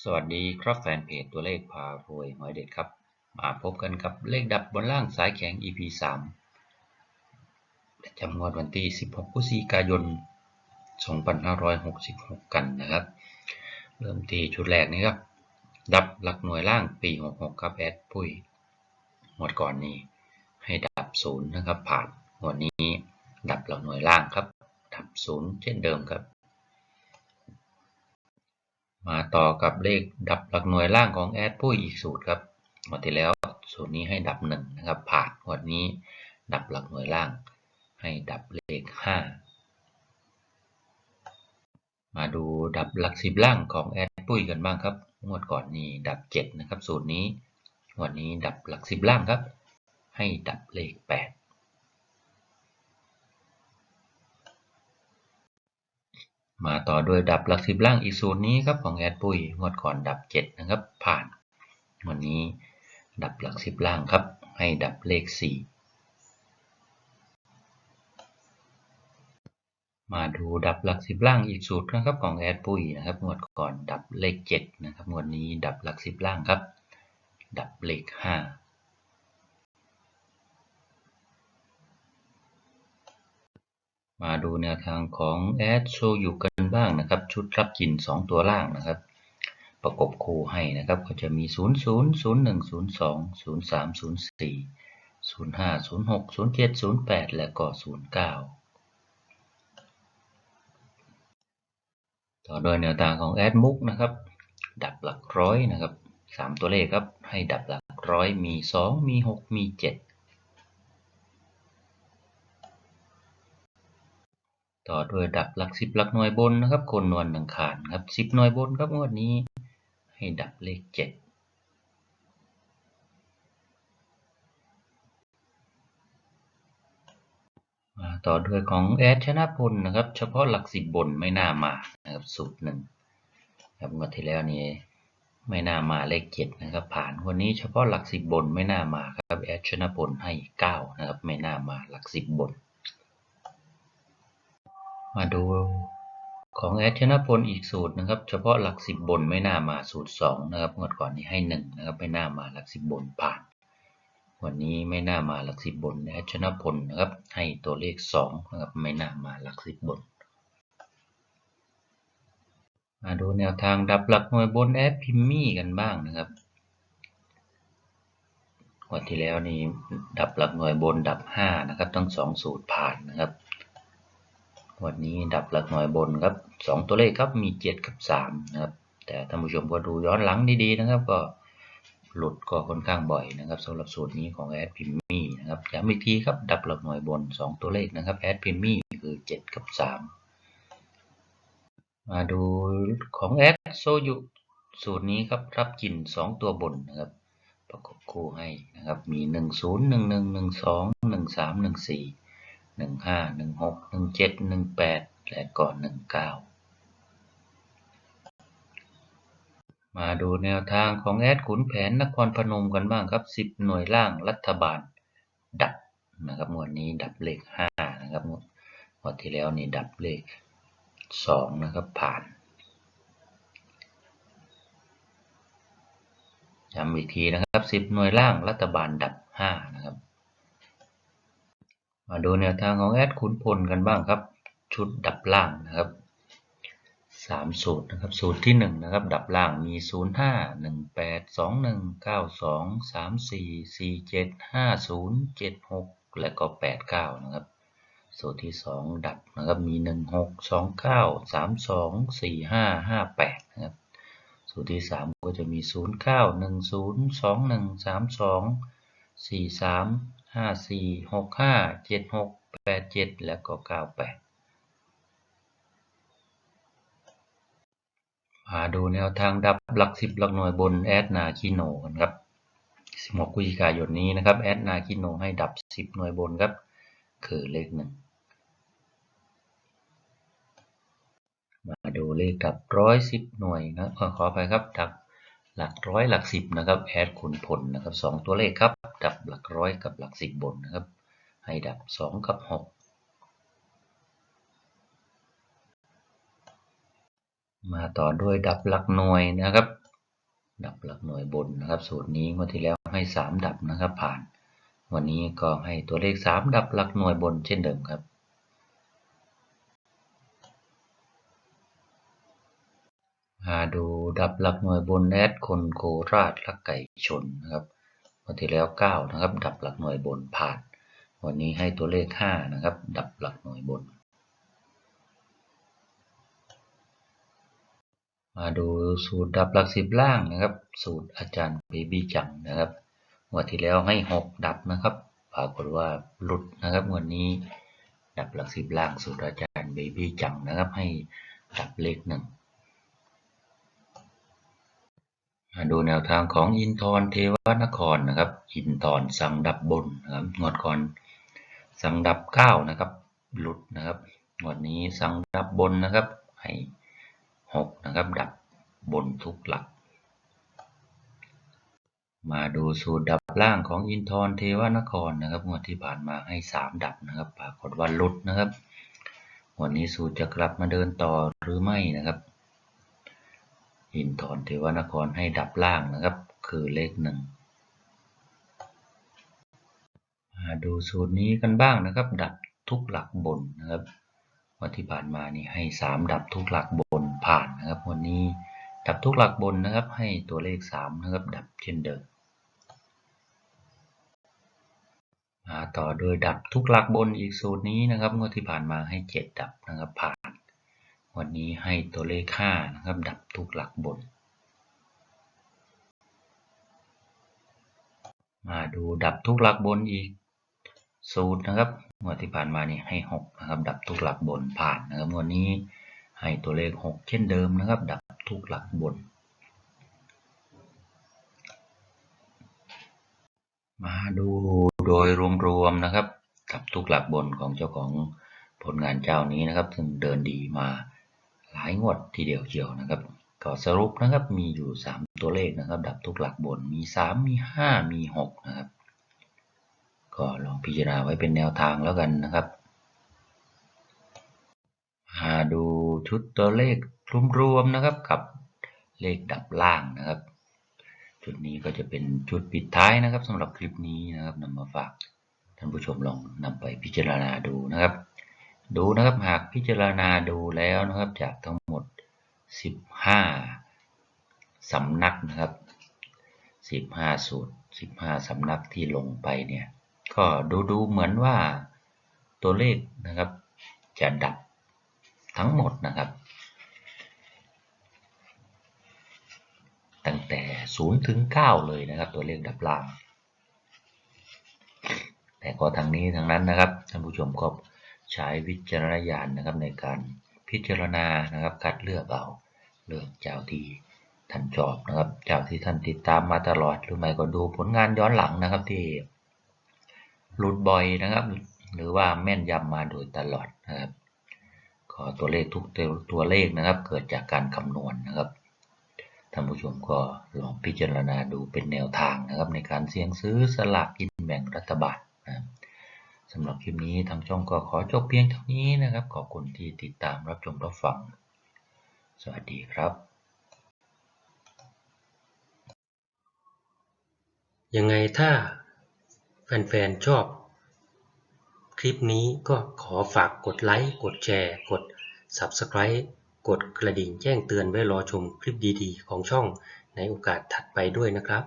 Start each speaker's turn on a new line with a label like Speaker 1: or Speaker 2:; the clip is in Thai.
Speaker 1: สวัสดีครับแฟนเพจตัวเลขพารวยหอยเด็ดครับ มาพบกันกับเลขดับบนล่างสายแข็ง EP 3ประจำงวดวันที่ 16 พฤศจิกายน 2566 กันนะครับ เริ่มที่ชุดแรกนี้ครับ ดับหลักหน่วยล่างปี 66 ครับแอดปุ้ยงวดก่อนนี้ให้ดับศูนย์นะครับ ผ่านงวดนี้ดับหลักหน่วยล่างครับดับศูนย์เช่นเดิมครับ มาต่อกับเลขดับหลักหน่วยล่างของแอดปุ้ยอีกสูตรครับงวดที่แล้วสูตรนี้ให้ดับหนึ่งนะครับ ผ่านวดนี้ดับหลักหน่วยล่าง ให้ดับเลขห้ามาดูดับหลักสิบล่างของแอดปุ้ยกันบ้างครับ งวดก่อนนี้ดับเจ็ดนะครับ สูตรนี้งวดนี้ดับหลักสิบล่างครับ ให้ดับเลขแปด มาต่อด้วยดับหลักสิบล่างอีกสูตรนี้ครับของแอดปุ้ยงวดก่อนดับเจ็ดนะครับ ผ่าน วันนี้ดับหลักสิบล่างครับ ให้ดับเลขสี่มาดูดับหลักสิบล่างอีกสูตรนะครับของแอดปุ้ยนะครับงวดก่อนดับเลขเจ็ดนะครับงวดนี้ดับหลักสิบล่างครับ ดับเลขห้ามาดูแนวทางของแอดโชยู่กัน บ้างนะครับ ชุดรับกิน 2 ตัวล่างนะครับ ประกบคู่ให้นะครับ ก็จะมี 0 0 0 1 0 2 0 3 0 4 0 5 0 6 0 7 0 8 และก็ 0 9 ต่อโดยแนวทางของแอดมุกนะครับ ดับหลักร้อยนะครับ 3 ตัวเลขครับ ให้ดับหลักร้อยมี 2 มี 6 มี 7 ต่อด้วยดับหลักสิบหลักหน่วยบนนะครับคนนวลหนังขานครับสิบหน่วยบนครับงวดนี้ ให้ดับเลขเจ็ดต่อด้วยของแอดชนะพลนะครับ เฉพาะหลักสิบบนไม่น่ามานะครับสูตรหนึ่งครับงวดที่แล้วนี้ไม่น่ามาเลขเจ็ดนะครับ ผ่านวันนี้เฉพาะหลักสิบบนไม่น่ามาครับแอดชนะพลให้เก้านะครับ ไม่น่ามาหลักสิบบน มาดูของแอดชนะพลอีกสูตรนะครับ เฉพาะหลักสิบบนไม่น่ามาสูตรสองนะครับงวดก่อนนี้ให้หนึ่งนะครับไม่น่ามาหลักสิบบนผ่าน วันนี้ไม่น่ามาหลักสิบบนแอดชนะพลนะครับให้ตัวเลขสองนะครับไม่น่ามาหลักสิบบนมาดูแนวทางดับหลักหน่วยบนแอดพิมมี่กันบ้างนะครับวันที่แล้วนี่ดับหลักหน่วยบนดับห้านะครับทั้งสองสูตรผ่านนะครับ วันนี้ดับหลักหน่วยบนครับสองตัวเลขครับมีเจ็ดกับสามนะครับ แต่ท่านผู้ชมก็ดูย้อนหลังดีๆนะครับ ก็หลุดก็ค่อนข้างบ่อยนะครับสำหรับสูตรนี้ของแอดพิมมี่นะครับย้ำอีกทีครับดับหลักหน่วยบนสองตัวเลขนะครับแอดพิมมี่คือเจ็ดกับสามมาดูของแอดโซยุสูตรนี้ครับรับกินสองตัวบนนะครับ ประกบคู่ให้นะครับมีหนึ่งศูนย์หนึ่งหนึ่ง หนึ่งห้าหนึ่งหกหนึ่งเจ็ดหนึ่งแปดและก็หนึ่งเก้ามาดูแนวทางของแอดขุนแผนนครพนมกันบ้างครับสิบหน่วยล่างรัฐบาล ดับนะครับงวดนี้ดับเลขห้านะครับงวดที่แล้วนี่ดับเลขสองนะครับผ่านย้ำอีกทีนะครับสิบหน่วยล่างรัฐบาลดับห้านะครับ มาดูแนวทางของแอดขุนพลกันบ้างครับ ชุดดับล่างนะครับสามสูตรนะครับสูตรที่หนึ่งนะครับดับล่างมีศูนย์ห้าหนึ่งแปดสองหนึ่งเก้าสองสามสี่สี่เจ็ดห้าศูนย์เจ็ดหกและก็แปดเก้านะครับสูตรที่สองดับนะครับมีหนึ่งหกสองเก้าสามสองสี่ห้าห้าแปดนะครับสูตรที่สามก็จะมีศูนย์เก้าหนึ่งศูนย์สองหนึ่งสามสองสี่สาม ห้าสี่หกห้าเจ็ดหกแปดเจ็ดแล้วก็เก้าแปดมาดูแนวทางดับหลักสิบหลักหน่วยบนแอดนาคิโนกันครับ16พฤศจิกายนนี้นะครับแอดนาคิโนให้ดับ10หน่วยบนครับ คือเลขหนึ่งมาดูเลขดับร้อยสิบหน่วยนะขอไปครับดับ หลักร้อยหลักสิบนะครับแอดขุนพลนะครับสองตัวเลขครับ ดับหลักร้อยกับหลักสิบบนนะครับ ให้ดับสองกับหกมาต่อด้วยดับหลักหน่วยนะครับ ดับหลักหน่วยบนนะครับ สูตรนี้งวดที่แล้วให้สามดับนะครับผ่าน วันนี้ก็ให้ตัวเลขสามดับหลักหน่วยบนเช่นเดิมครับ มาดูดับหลักหน่วยบนแอดคนโคราชลักไก่ชนนะครับวันที่แล้วเก้านะครับดับหลักหน่วยบนผ่าน วันนี้ให้ตัวเลขห้านะครับดับหลักหน่วยบน มาดูสูตรดับหลักสิบล่างนะครับ สูตรอาจารย์เบบี้จังนะครับวันที่แล้วให้หกดับนะครับปรากฏว่าหลุดนะครับวันนี้ดับหลักสิบล่างสูตรอาจารย์เบบี้จังนะครับให้ดับเลขหนึ่ง มา ดูแนวทางของอินทรเทวนครนะครับ อินทรสังดับบนนะครับงวดก่อนสังดับเก้านะครับ หลุดนะครับงวดนี้สังดับบนนะครับ ให้หกนะครับ ดับบนทุกหลัก มาดูสูตรดับล่างของอินทรเทวนครนะครับงวดที่ผ่านมาให้สามดับนะครับ ปรากฏว่าหลุดนะครับ วันนี้สูตรจะกลับมาเดินต่อหรือไม่นะครับ อินทรเทวนครให้ดับล่างนะครับ คือเลขหนึ่งมาดูสูตรนี้กันบ้างนะครับ ดับทุกหลักบนนะครับวันที่ผ่านมานี่ให้สามดับทุกหลักบนผ่านนะครับ วันนี้ดับทุกหลักบนนะครับ ให้ตัวเลขสามนะครับ ดับเช่นเดิมมาต่อโดยดับทุกหลักบนอีกสูตรนี้นะครับงวดที่ผ่านมาให้เจ็ดดับนะครับผ่าน วันนี้ให้ตัวเลขห้านะครับ ดับทุกหลักบน มาดูดับทุกหลักบนอีก สูตรนะครับงวดที่ผ่านมานี่ให้หกนะครับ ดับทุกหลักบนผ่านนะครับวันนี้ให้ตัวเลขหกเช่นเดิมนะครับ ดับทุกหลักบน มาดูโดยรวมๆนะครับดับทุกหลักบนของเจ้าของผลงานเจ้านี้นะครับ ซึ่งเดินดีมา หลายงวดทีเดียวเชียวนะครับก็สรุปนะครับมีอยู่ 3 ตัวเลขนะครับ ดับทุกหลักบนมี 3 มี 5 มี 6 นะครับ ก็ลองพิจารณาไว้เป็นแนวทางแล้วกันนะครับมาดูชุดตัวเลขรวมๆนะครับกับเลขดับล่างนะครับจุดนี้ก็จะเป็นจุดปิดท้ายนะครับสำหรับคลิปนี้นะครับนำมาฝากท่านผู้ชมลองนำไปพิจารณาดูนะครับ ดูนะครับหากพิจารณาดูแล้วนะครับจากทั้งหมด 15 สำนักนะครับ 15 สูตร 15 สำนักที่ลงไปเนี่ยก็ดูดูเหมือนว่าตัวเลขนะครับจะดับทั้งหมดนะครับ ตั้งแต่ 0 ถึง 9 เลยนะครับ ตัวเลขดับล่าง แต่ก็ทางนี้ทางนั้นนะครับท่านผู้ชมก็ ใช้วิจารณญาณนะครับในการพิจารณานะครับคัดเลือกเอาเลือกเจ้าที่ท่านชอบนะครับเจ้าที่ท่านติดตามมาตลอดหรือไม่ก็ดูผลงานย้อนหลังนะครับที่หลุดบ่อยนะครับ หรือว่าแม่นยำมาโดยตลอดนะครับก็ตัวเลขทุกตัวเลขนะครับ เกิดจากการคำนวณนะครับท่านผู้ชมก็ลองพิจารณาดูเป็นแนวทางนะครับ ในการเสี่ยงซื้อสลากกินแบ่งรัฐบาลนะครับ สำหรับคลิปนี้ทางช่องก็ขอจบเพียงเท่านี้นะครับ ขอบคุณที่ติดตามรับชมรับฟัง สวัสดีครับ
Speaker 2: ยังไงถ้าแฟนๆชอบคลิปนี้ก็ขอฝากกดไลค์ กดแชร์ กด Subscribe กดกระดิ่งแจ้งเตือนไว้รอชมคลิปดีๆ ของช่องในโอกาสถัดไปด้วยนะครับ